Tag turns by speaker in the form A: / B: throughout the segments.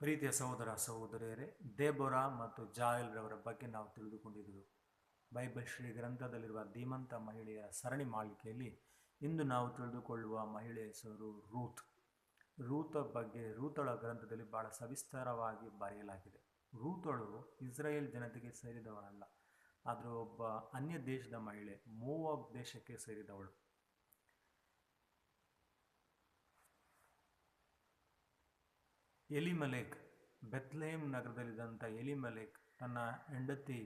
A: ಪ್ರೀತಿಯ ಸಹೋದರ ಸಹೋದರಿಯರೇ, ದೇಬೋರಾ ಮತ್ತು ಜಾಯಲ್ರವರ ಬಗ್ಗೆ ನಾವು ತಿಳಿದುಕೊಂಡಿದ್ದೆವು ಬೈಬಲ್ ಶ್ರೀ ಗ್ರಂಥದಲ್ಲಿರುವ ಧೀಮಂತ ಮಹಿಳೆಯ ಸರಣಿ ಮಾಲಿಕೆಯಲ್ಲಿ ಇಂದು ನಾವು ತಿಳಿದುಕೊಳ್ಳುವ ಮಹಿಳೆಯ ಹೆಸರು ರೂತ್. ರೂತ ಬಗ್ಗೆ ರೂತಳ ಗ್ರಂಥದಲ್ಲಿ ಬಹಳ ಸವಿಸ್ತಾರವಾಗಿ ಬರೆಯಲಾಗಿದೆ. ರೂತಳು ಇಸ್ರಾಯೇಲ್ ಜನತೆಗೆ ಸೇರಿದವಳಲ್ಲ, ಆದರೆ ಒಬ್ಬ ಅನ್ಯ ದೇಶದ ಮಹಿಳೆ ಮೂವ ದೇಶಕ್ಕೆ ಸೇರಿದವಳು. ಎಲಿಮಲೇಕ್, ಬೆತ್ಲೆಹೇಮ್ ನಗರದಲ್ಲಿದ್ದಂಥ ಎಲಿಮಲೇಕ್ ತನ್ನ ಹೆಂಡತಿ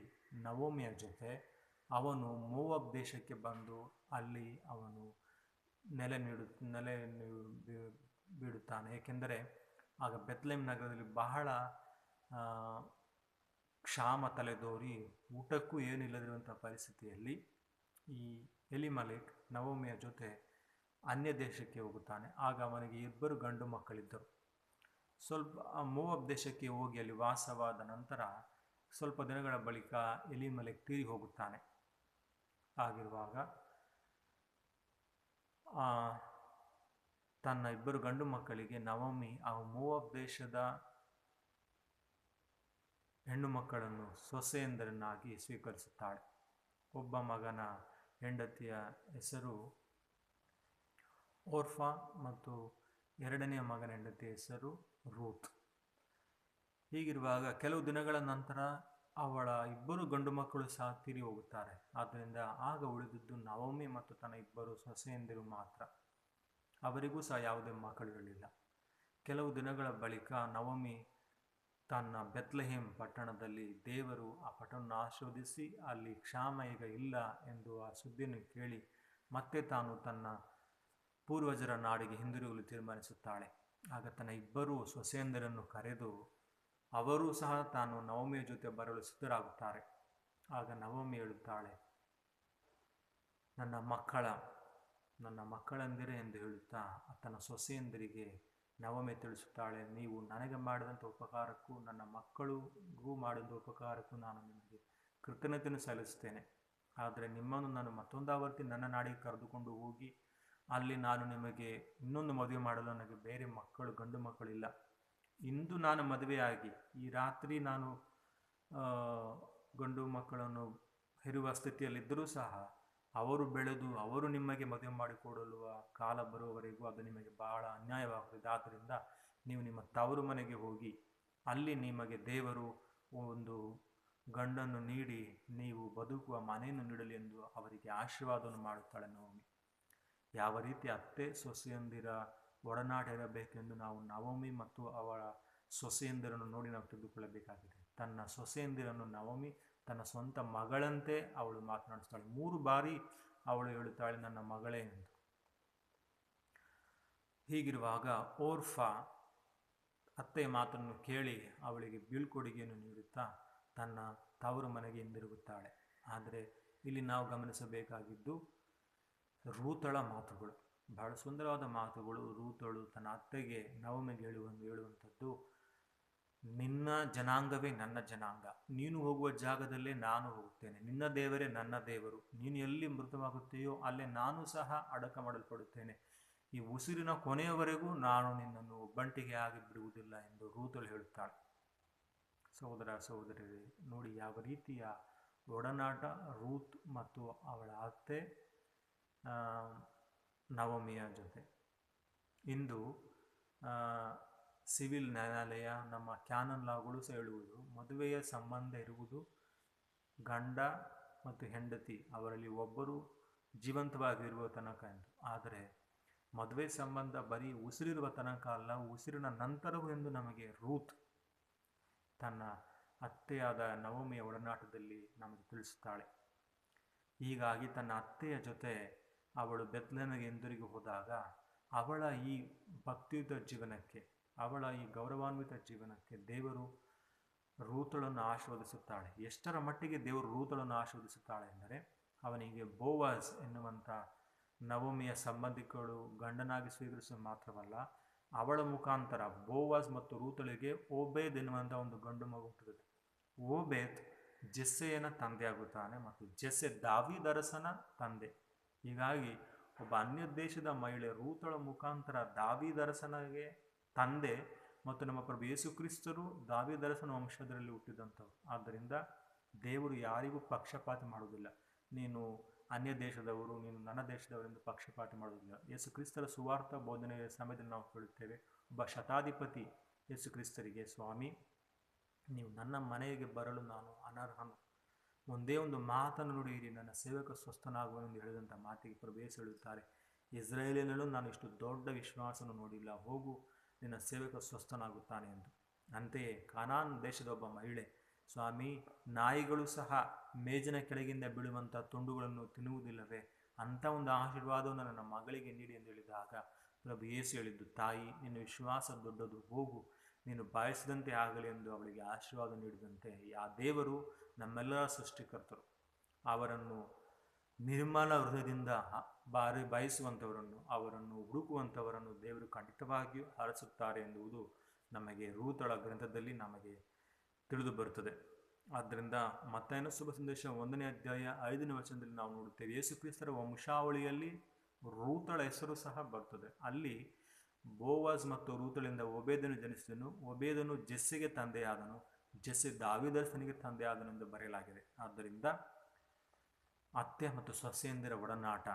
A: ನವೋಮಿಯ ಜೊತೆ ಅವನು ಮೋವಬ್ ದೇಶಕ್ಕೆ ಬಂದು ಅಲ್ಲಿ ಅವನು ನೆಲೆ ನೀಡು, ನೆಲೆ ಬೀಡುತ್ತಾನೆ. ಏಕೆಂದರೆ ಆಗ ಬೆತ್ಲೇಮ್ ನಗರದಲ್ಲಿ ಬಹಳ ಕ್ಷಾಮ ತಲೆದೋರಿ, ಊಟಕ್ಕೂ ಏನಿಲ್ಲದಿರುವಂಥ ಪರಿಸ್ಥಿತಿಯಲ್ಲಿ ಈ ಎಲಿಮಲೇಕ್ ನವೋಮಿಯ ಜೊತೆ ಅನ್ಯ ದೇಶಕ್ಕೆ ಹೋಗುತ್ತಾನೆ. ಆಗ ಅವನಿಗೆ ಇಬ್ಬರು ಗಂಡು ಮಕ್ಕಳಿದ್ದರು. ಸ್ವಲ್ಪ ಆ ದೇಶಕ್ಕೆ ಹೋಗಿ ಅಲ್ಲಿ ವಾಸವಾದ ನಂತರ ಸ್ವಲ್ಪ ದಿನಗಳ ಬಳಿಕ ಎಲಿಮಲೆಕ್ ತೀರಿ ಹೋಗುತ್ತಾನೆ. ಆಗಿರುವಾಗ ತನ್ನ ಇಬ್ಬರು ಗಂಡು ಮಕ್ಕಳಿಗೆ ನವಮಿ ಆ ಮೂವಬ್ ದೇಶದ ಹೆಣ್ಣು ಮಕ್ಕಳನ್ನು ಸೊಸೆಯಂದರನ್ನಾಗಿ ಸ್ವೀಕರಿಸುತ್ತಾಳೆ. ಒಬ್ಬ ಮಗನ ಹೆಂಡತಿಯ ಹೆಸರು ಓರ್ಫಾ ಮತ್ತು ಎರಡನೆಯ ಮಗನ ಹೆಂಡತಿಯ ಹೆಸರು ರೂತ್. ಹೀಗಿರುವಾಗ ಕೆಲವು ದಿನಗಳ ನಂತರ ಅವಳ ಇಬ್ಬರು ಗಂಡು ಮಕ್ಕಳು ಸಹ ತೀರಿ ಹೋಗುತ್ತಾರೆ. ಆದ್ದರಿಂದ ಆಗ ಉಳಿದಿದ್ದು ನವಮಿ ಮತ್ತು ತನ್ನ ಇಬ್ಬರು ಸೊಸೆಯಂದಿರು ಮಾತ್ರ. ಅವರಿಗೂ ಸಹ ಯಾವುದೇ ಮಕ್ಕಳಿರಲಿಲ್ಲ ಕೆಲವು ದಿನಗಳ ಬಳಿಕ ನವಮಿ ತನ್ನ ಬೆತ್ಲೆಹೇಮ್ ಪಟ್ಟಣದಲ್ಲಿ ದೇವರು ಆ ಪಟ್ಟಣವನ್ನು ಆಶೋಧಿಸಿ ಅಲ್ಲಿ ಕ್ಷಾಮ ಈಗ ಇಲ್ಲ ಎಂದು ಆ ಸುದ್ದಿಯನ್ನು ಕೇಳಿ ಮತ್ತೆ ತಾನು ತನ್ನ ಪೂರ್ವಜರ ನಾಡಿಗೆ ಹಿಂದಿರುಗಲು ತೀರ್ಮಾನಿಸುತ್ತಾಳೆ. ಆಗ ತನ್ನ ಇಬ್ಬರು ಸೊಸೆಯಂದರನ್ನು ಕರೆದು ಅವರೂ ಸಹ ತಾನು ನವಮಿಯ ಜೊತೆ ಬರಲು ಸಿದ್ಧರಾಗುತ್ತಾರೆ. ಆಗ ನವಮಿ ಹೇಳುತ್ತಾಳೆ, ನನ್ನ ಮಕ್ಕಳ, ನನ್ನ ಮಕ್ಕಳಂದಿರೇ ಎಂದು ಹೇಳುತ್ತಾ ತನ್ನ ಸೊಸೆಯಂದಿರಿಗೆ ನವಮಿ ತಿಳಿಸುತ್ತಾಳೆ, ನೀವು ನನಗೆ ಮಾಡಿದಂಥ ಉಪಕಾರಕ್ಕೂ, ನನ್ನ ಮಕ್ಕಳಿಗೂ ಮಾಡಿದ ಉಪಕಾರಕ್ಕೂ ನಾನು ನಿಮಗೆ ಕೃತಜ್ಞತೆಯನ್ನು ಸಲ್ಲಿಸ್ತೇನೆ ಆದರೆ ನಿಮ್ಮನ್ನು ನಾನು ಮತ್ತೊಂದು ಆವರ್ತಿ ನನ್ನ ನಾಡಿಗೆ ಕರೆದುಕೊಂಡು ಹೋಗಿ ಅಲ್ಲಿ ನಾನು ನಿಮಗೆ ಇನ್ನೊಂದು ಮದುವೆ ಮಾಡಲು ನನಗೆ ಬೇರೆ ಮಕ್ಕಳು, ಗಂಡು ಮಕ್ಕಳಿಲ್ಲ ಇಂದು ನಾನು ಮದುವೆಯಾಗಿ, ಈ ರಾತ್ರಿ ನಾನು ಗಂಡು ಮಕ್ಕಳನ್ನು ಹೆರುವ ಸ್ಥಿತಿಯಲ್ಲಿದ್ದರೂ ಸಹ ಅವರು ಬೆಳೆದು, ಅವರು ನಿಮಗೆ ಮದುವೆ ಮಾಡಿಕೊಡಲು ಕಾಲ ಬರುವವರೆಗೂ ಅದು ನಿಮಗೆ ಬಹಳ ಅನ್ಯಾಯವಾಗುತ್ತದೆ. ಆದ್ದರಿಂದ ನೀವು ನಿಮ್ಮ ತವರು ಮನೆಗೆ ಹೋಗಿ, ಅಲ್ಲಿ ನಿಮಗೆ ದೇವರು ಒಂದು ಗಂಡನ್ನು ನೀಡಿ, ನೀವು ಬದುಕುವ ಮನೆಯನ್ನು ನೀಡಲಿ ಎಂದು ಅವರಿಗೆ ಆಶೀರ್ವಾದವನ್ನು ಮಾಡುತ್ತಾಳೆ ನವಮಿ. ಯಾವ ರೀತಿ ಅತ್ತೆ ಸೊಸೆಯಂದಿರ ಒಡನಾಟ ಇರಬೇಕೆಂದು ನಾವು ನವಮಿ ಮತ್ತು ಅವಳ ಸೊಸೆಯಂದಿರನ್ನು ನೋಡಿ ನಾವು ತಿಳಿದುಕೊಳ್ಳಬೇಕಾಗಿದೆ. ತನ್ನ ಸೊಸೆಯಂದಿರನ್ನು ನವಮಿ, ತನ್ನ ಸ್ವಂತ ಮಗಳಂತೆ ಅವಳು ಮಾತನಾಡಿಸ್ತಾಳೆ. ಮೂರು ಬಾರಿ ಅವಳು ಹೇಳುತ್ತಾಳೆ, ನನ್ನ ಮಗಳೇ ಎಂದು. ಹೀಗಿರುವಾಗ ಓರ್ಫಾ ಅತ್ತೆಯ ಮಾತನ್ನು ಕೇಳಿ ಅವಳಿಗೆ ಬೀಳ್ಕೊಡುಗೆಯನ್ನು ನೀಡುತ್ತಾ ತನ್ನ ತವರು ಮನೆಗೆ ಹಿಂದಿರುಗುತ್ತಾಳೆ. ಆದರೆ ಇಲ್ಲಿ ನಾವು ಗಮನಿಸಬೇಕಾಗಿದ್ದು ರೂತಳ ಮಾತುಗಳು. ಬಹಳ ಸುಂದರವಾದ ಮಾತುಗಳು. ರೂತಳು ತನ್ನ ಅತ್ತೆಗೆ ನವಮಿಗೆ ಹೇಳುವ ಹೇಳುವಂಥದ್ದು. ನಿನ್ನ ಜನಾಂಗವೇ ನನ್ನ ಜನಾಂಗ. ನೀನು ಹೋಗುವ ಜಾಗದಲ್ಲೇ ನಾನು ಹೋಗುತ್ತೇನೆ. ನಿನ್ನ ದೇವರೇ ನನ್ನ ದೇವರು. ನೀನು ಎಲ್ಲಿ ಮೃತವಾಗುತ್ತೀಯೋ ಅಲ್ಲೇ ನಾನು ಸಹ ಅಡಕ ಮಾಡಲ್ಪಡುತ್ತೇನೆ. ಈ ಉಸಿರಿನ ಕೊನೆಯವರೆಗೂ ನಾನು ನಿನ್ನನ್ನು ಒಬ್ಬಂಟಿಗೆ ಆಗಿ ಬಿಡುವುದಿಲ್ಲ ಎಂದು ರೂತಳು ಹೇಳುತ್ತಾಳೆ. ಸಹೋದರ ಸಹೋದರಿ ನೋಡಿ ಯಾವ ರೀತಿಯ ಒಡನಾಟ ರೂತ್ ಮತ್ತು ಅವಳ ಅತ್ತೆ ನವಮಿಯ ಜೊತೆ. ಇಂದು ಸಿವಿಲ್ ನ್ಯಾಯಾಲಯ ನಮ್ಮ ಕ್ಯಾನನ್ ಲಾಗಳು ಹೇಳುವುದು, ಮದುವೆಯ ಸಂಬಂಧ ಇರುವುದು ಗಂಡ ಮತ್ತು ಹೆಂಡತಿ ಅವರಲ್ಲಿ ಒಬ್ಬರು ಜೀವಂತವಾಗಿರುವ ತನಕ ಎಂದು. ಆದರೆ, ಮದುವೆ ಸಂಬಂಧ ಬರೀ ಉಸಿರಿರುವ ತನಕ ಅಲ್ಲ, ಉಸಿರಿನ ನಂತರವೂ ಎಂದು ನಮಗೆ ರೂತ್ ತನ್ನ ಅತ್ತೆಯಾದ ನವಮಿಯ ಒಡನಾಟದಲ್ಲಿ ನಮಗೆ ತಿಳಿಸುತ್ತಾಳೆ. ಹೀಗಾಗಿ ತನ್ನ ಅತ್ತೆಯ ಜೊತೆ ಅವಳು ಬೆತ್ಲನಿಗೆ ಎಂದಿರುಗಿ ಹೋದಾಗ ಅವಳ ಈ ಭಕ್ತಿಯುತ ಜೀವನಕ್ಕೆ, ಅವಳ ಈ ಗೌರವಾನ್ವಿತ ಜೀವನಕ್ಕೆ ದೇವರು ರೂತಳನ್ನು ಆಶೀರ್ವದಿಸುತ್ತಾಳೆ. ಎಷ್ಟರ ಮಟ್ಟಿಗೆ ದೇವರು ರೂತಳನ್ನು ಆಶೀರ್ವದಿಸುತ್ತಾಳೆ ಎಂದರೆ, ಅವನಿಗೆ ಬೋವಾಸ್ ಎನ್ನುವಂಥ ನವಮಿಯ ಸಂಬಂಧಿಕರು ಗಂಡನಾಗಿ ಸ್ವೀಕರಿಸಲು ಮಾತ್ರವಲ್ಲ, ಅವಳ ಮುಖಾಂತರ ಬೋವಾಸ್ ಮತ್ತು ರೂತಳಿಗೆ ಓಬೇದ್ ಎನ್ನುವಂಥ ಒಂದು ಗಂಡು ಮಗು ಹುಟ್ಟುತ್ತದೆ ಓಬೇದ್ ಜೆಸ್ಸೆಯನ ತಂದೆಯಾಗುತ್ತಾನೆ ಮತ್ತು ಜೆಸ್ಸೆ ದಾವಿದರಸನ ತಂದೆ. ಹೀಗಾಗಿ ಒಬ್ಬ ಅನ್ಯ ದೇಶದ ಮಹಿಳೆ ರೂತಳ ಮುಖಾಂತರ ದರ್ಶನಗೆ ತಂದೆ ಮತ್ತು ನಮ್ಮ ಪ್ರಭು ಯೇಸು ಕ್ರಿಸ್ತರು ದರ್ಶನ ವಂಶದಲ್ಲಿ ಹುಟ್ಟಿದಂಥವ್ರು. ಆದ್ದರಿಂದ ದೇವರು ಯಾರಿಗೂ ಪಕ್ಷಪಾತ ಮಾಡುವುದಿಲ್ಲ. ನೀನು ಅನ್ಯ ದೇಶದವರು ನೀನು ನನ್ನ ದೇಶದವರೆಂದು ಪಕ್ಷಪಾತ ಮಾಡುವುದಿಲ್ಲ. ಯೇಸು ಕ್ರಿಸ್ತರ ಸುವಾರ್ಥ ಬೋಧನೆಯ ಸಮಯದಲ್ಲಿ ನಾವು ಕೇಳುತ್ತೇವೆ, ಒಬ್ಬ ಶತಾಧಿಪತಿ ಯೇಸು ಕ್ರಿಸ್ತರಿಗೆ, ಸ್ವಾಮಿ, ನೀವು ನನ್ನ ಮನೆಗೆ ಬರಲು ನಾನು ಅನರ್ಹನು. ಒಂದೇ ಒಂದು ಮಾತನ್ನು ನುಡಿಯಿರಿ ನನ್ನ ಸೇವಕ ಸ್ವಸ್ಥನಾಗುವನೆಂದು ಹೇಳಿದಂಥ ಮಾತಿಗೆ ಪ್ರವೇಶ ಹೇಳುತ್ತಾರೆ ಇಸ್ರೇಲಿನಲ್ಲೂ ನಾನು ಇಷ್ಟು ದೊಡ್ಡ ವಿಶ್ವಾಸವನ್ನು ನೋಡಿಲ್ಲ, ಹೋಗು, ನಿನ್ನ ಸೇವಕ ಸ್ವಸ್ಥನಾಗುತ್ತಾನೆ ಎಂದು. ಅಂತೆಯೇ ಕಾನಾನ್ ದೇಶದ ಒಬ್ಬ ಮಹಿಳೆ, ಸ್ವಾಮಿ, ನಾಯಿಗಳು ಸಹ ಮೇಜಿನ ಕೆಳಗಿಂದ ಬೀಳುವಂಥ ತುಂಡುಗಳನ್ನು ತಿನ್ನುವುದಿಲ್ಲವೇ? ಅಂಥ ಒಂದು ಆಶೀರ್ವಾದವನ್ನು ನನ್ನ ಮಗಳಿಗೆ ನೀಡಿ ಎಂದು ಹೇಳಿದಾಗ ಪ್ರಭು ಯೇಸು ಹೇಳಿದ್ದು, ತಾಯಿ, ನಿನ್ನ ವಿಶ್ವಾಸ ದೊಡ್ಡದು, ಹೋಗು ನೀನು ಬಯಸಿದಂತೆ ಆಗಲಿ ಎಂದು ಅವಳಿಗೆ ಆಶೀರ್ವಾದ ನೀಡಿದಂತೆ ಆ ದೇವರು ನಮ್ಮೆಲ್ಲರ ಸೃಷ್ಟಿಕರ್ತರು. ಅವರನ್ನು ನಿರ್ಮಲ ಹೃದಯದಿಂದ ಬಾರಿ ಬಯಸುವಂಥವರನ್ನು, ಅವರನ್ನು ಹುಡುಕುವಂಥವರನ್ನು ದೇವರು ಖಂಡಿತವಾಗಿಯೂ ಹರಸುತ್ತಾರೆ ಎಂಬುದು ನಮಗೆ ರೂತಳ ಗ್ರಂಥದಲ್ಲಿ ನಮಗೆ ತಿಳಿದು ಬರುತ್ತದೆ. ಆದ್ದರಿಂದ ಮತ್ತೇನು ಶುಭ ಸಂದೇಶ ಒಂದನೇ ಅಧ್ಯಾಯ ಐದನೇ ವರ್ಷದಲ್ಲಿ ನಾವು ನೋಡುತ್ತೇವೆ, ಯೇಸು ಕ್ರಿಸ್ತರ ವಂಶಾವಳಿಯಲ್ಲಿ ರೂತಳ ಹೆಸರು ಸಹ ಬರ್ತದೆ ಅಲ್ಲಿ ಬೋವಾಸ್ ಮತ್ತು ರೂತಳಿಂದ ಒಬೇದನು ಜನಿಸಿದನು. ಒಬೇದನು ಜೆಸ್ಸಿಗೆ ತಂದೆಯಾದನು. ಜೆಸ್ಸಿ ದಾವಿದರ್ಶನಿಗೆ ತಂದೆಯಾದನು ಎಂದು ಬರೆಯಲಾಗಿದೆ. ಆದ್ದರಿಂದ ಅತ್ತೆ ಮತ್ತು ಸೊಸೆಯಂದಿರ ಒಡನಾಟ,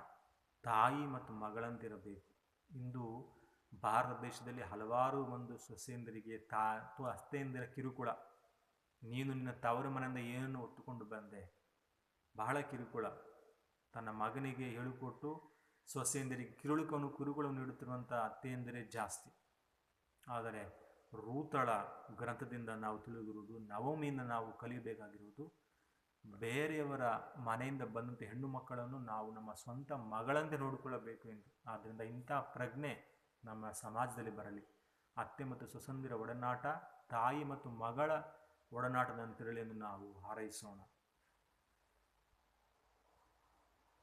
A: ತಾಯಿ ಮತ್ತು ಮಗಳಂತಿರಬೇಕು. ಇಂದು ಭಾರತ ದೇಶದಲ್ಲಿ ಹಲವಾರು ಒಂದು ಸೊಸೆಯಂದಿರಿಗೆ ತಾ ಅಥವಾ ಅತ್ತೆಯಂದಿರ ಕಿರುಕುಳ. ನೀನು ನಿನ್ನ ತವರು ಮನೆಯಿಂದ ಏನನ್ನು ಒತ್ತುಕೊಂಡು ಬಂದೆ? ಬಹಳ ಕಿರುಕುಳ. ತನ್ನ ಮಗನಿಗೆ ಹೇಳಿಕೊಟ್ಟು ಸೊಸೆಯಂದಿರಿಗೆ ಕಿರುಳುಕನ್ನು ಕುರುಗಳು ನೀಡುತ್ತಿರುವಂಥ ಅತ್ತೆಯಂದಿರೇ ಜಾಸ್ತಿ. ಆದರೆ ರೂತಳ ಗ್ರಂಥದಿಂದ ನಾವು ತಿಳಿದಿರುವುದು, ನವಮಿಯಿಂದ ನಾವು ಕಲಿಯಬೇಕಾಗಿರುವುದು, ಬೇರೆಯವರ ಮನೆಯಿಂದ ಬಂದಂಥ ಹೆಣ್ಣು ಮಕ್ಕಳನ್ನು ನಾವು ನಮ್ಮ ಸ್ವಂತ ಮಗಳಂತೆ ನೋಡಿಕೊಳ್ಳಬೇಕು ಎಂದು. ಆದ್ದರಿಂದ ಇಂಥ ಪ್ರಜ್ಞೆ ನಮ್ಮ ಸಮಾಜದಲ್ಲಿ ಬರಲಿ. ಅತ್ತೆ ಮತ್ತು ಸುಸಂದಿರ ಒಡನಾಟ, ತಾಯಿ ಮತ್ತು ಮಗಳ ಒಡನಾಟದಂತಿರಲಿ ಎಂದು ನಾವು ಹಾರೈಸೋಣ.